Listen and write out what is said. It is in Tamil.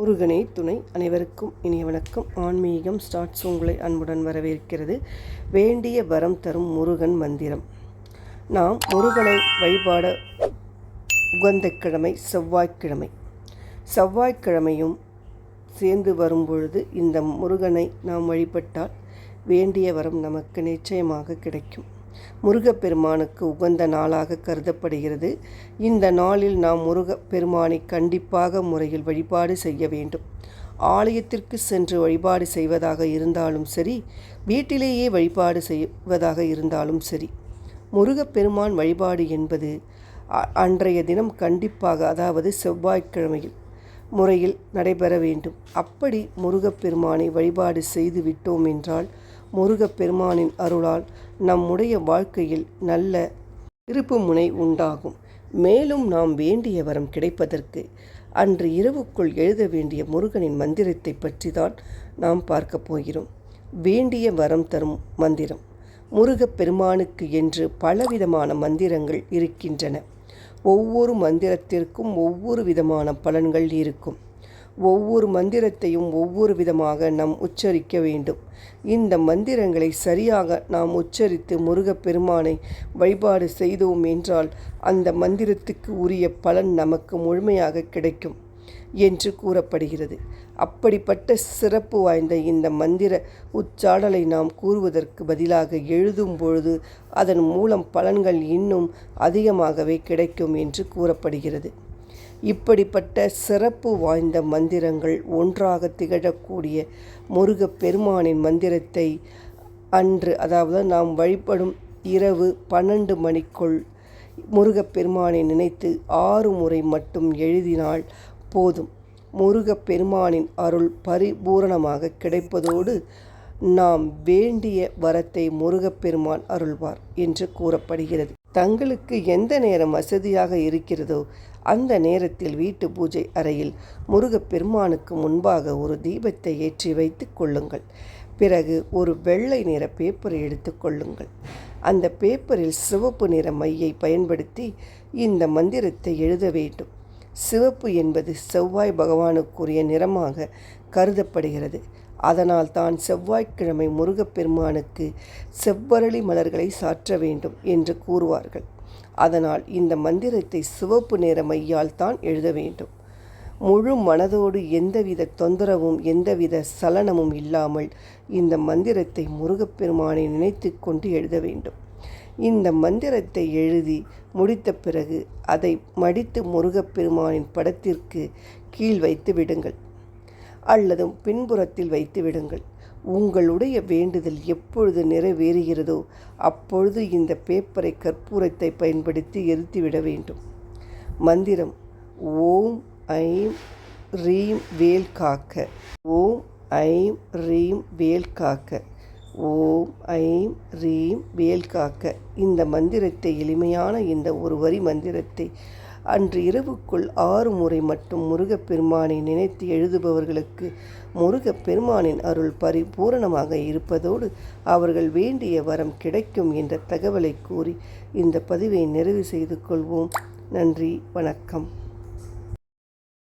முருகனே துணை அனைவருக்கும் இனிய வணக்கம். ஆன்மீகம் ஸ்டார்ட்ஸ் உங்களை அன்புடன் வரவேற்கிறது. வேண்டிய வரம் தரும் முருகன் மந்திரம். நாம் முருகனை வழிபாட உகந்த கிழமை செவ்வாய்க்கிழமை. செவ்வாய்க்கிழமையும் சேர்ந்து வரும்பொழுது இந்த முருகனை நாம் வழிபட்டால் வேண்டிய வரம் நமக்கு நிச்சயமாக கிடைக்கும். முருகப்பெருமானுக்கு உகந்த நாளாக கருதப்படுகிறது. இந்த நாளில் நாம் முருகப்பெருமானை கண்டிப்பாக முறையில் வழிபாடு செய்ய வேண்டும். ஆலயத்திற்கு சென்று வழிபாடு செய்வதாக இருந்தாலும் சரி வீட்டிலேயே வழிபாடு செய்வதாக இருந்தாலும் சரி முருகப்பெருமான் வழிபாடு என்பது அன்றைய தினம் கண்டிப்பாக அதாவது செவ்வாய்க்கிழமையில் முறையில் நடைபெற வேண்டும். அப்படி முருகப்பெருமானை வழிபாடு செய்து விட்டோம் என்றால் முருகப்பெருமானின் அருளால் நம்முடைய வாழ்க்கையில் நல்ல திருப்பு முனை உண்டாகும். மேலும் நாம் வேண்டிய வரம் கிடைப்பதற்கு அன்று இரவுக்குள் எழுத வேண்டிய முருகனின் மந்திரத்தை பற்றி தான் நாம் பார்க்க போகிறோம். வேண்டிய வரம் தரும் மந்திரம். முருகப்பெருமானுக்கு என்று பலவிதமான மந்திரங்கள் இருக்கின்றன. ஒவ்வொரு மந்திரத்திற்கும் ஒவ்வொரு விதமான பலன்கள் இருக்கும். ஒவ்வொரு மந்திரத்தையும் ஒவ்வொரு விதமாக நாம் உச்சரிக்க வேண்டும். இந்த மந்திரங்களை சரியாக நாம் உச்சரித்து முருகப்பெருமானை வழிபாடு செய்தோம் என்றால் அந்த மந்திரத்துக்கு உரிய பலன் நமக்கு முழுமையாக கிடைக்கும் என்று கூறப்படுகிறது. அப்படிப்பட்ட சிறப்பு வாய்ந்த இந்த மந்திர உச்சாடலை நாம் கூறுவதற்கு பதிலாக எழுதும் பொழுது அதன் மூலம் பலன்கள் இன்னும் அதிகமாகவே கிடைக்கும் என்று கூறப்படுகிறது. இப்படிப்பட்ட சிறப்பு வாய்ந்த மந்திரங்கள் ஒன்றாக திகழக்கூடிய முருகப்பெருமானின் மந்திரத்தை அன்று அதாவது நாம் வழிபடும் இரவு பன்னெண்டு மணிக்குள் முருகப்பெருமானை நினைத்து ஆறு முறை மட்டும் எழுதினால் போதும். முருகப்பெருமானின் அருள் பரிபூரணமாக கிடைப்பதோடு நாம் வேண்டிய வரத்தை முருகப்பெருமான் அருள்வார் என்று கூறப்படுகிறது. தங்களுக்கு எந்த நேரம் வசதியாக இருக்கிறதோ அந்த நேரத்தில் வீட்டு பூஜை அறையில் முருகப்பெருமானுக்கு முன்பாக ஒரு தீபத்தை ஏற்றி வைத்து கொள்ளுங்கள். பிறகு ஒரு வெள்ளை நிற பேப்பரை எடுத்துக்கொள்ளுங்கள் அந்த பேப்பரில் சிவப்பு நிற மையை பயன்படுத்தி இந்த மந்திரத்தை எழுத வேண்டும். சிவப்பு என்பது செவ்வாய் பகவானுக்குரிய நிறமாக கருதப்படுகிறது. அதனால் தான் செவ்வாய்க்கிழமை முருகப்பெருமானுக்கு செவ்வரளி மலர்களை சாற்ற வேண்டும் என்று கூறுவார்கள். அதனால் இந்த மந்திரத்தை சிவப்பு நிற மையால் தான் எழுத வேண்டும். முழு மனதோடு எந்தவித தொந்தரவும் எந்தவித சலனமும் இல்லாமல் இந்த மந்திரத்தை முருகப்பெருமானை நினைத்து கொண்டு எழுத வேண்டும். இந்த மந்திரத்தை எழுதி முடித்த பிறகு அதை மடித்து முருகப்பெருமானின் படத்திற்கு கீழ் வைத்து விடுங்கள். அல்லது பின்புறத்தில் வைத்து விடுங்கள். உங்களுடைய வேண்டுதல் எப்பொழுது நிறைவேறுகிறதோ அப்பொழுது இந்த பேப்பரை கற்பூரத்தை பயன்படுத்தி எரித்துவிட வேண்டும். மந்திரம் ஓம் ஐம் ரீம் வேல் காக்க. ஓம் ஐம் ரீம் வேல் காக்க. ஓம் ஐம் ரீம் வேல் காக்க. இந்த மந்திரத்தை எளிமையான இந்த ஒரு வரி மந்திரத்தை அன்று இரவுக்குள் ஆறு முறை மட்டும் முருகப்பெருமானை நினைத்து எழுதுபவர்களுக்கு முருகப்பெருமானின் அருள் பரிபூரணமாக இருப்பதோடு அவர்கள் வேண்டிய வரம் கிடைக்கும் என்ற தகவலை கூறி இந்த பதிவை நிறைவு செய்து கொள்வோம். நன்றி வணக்கம்.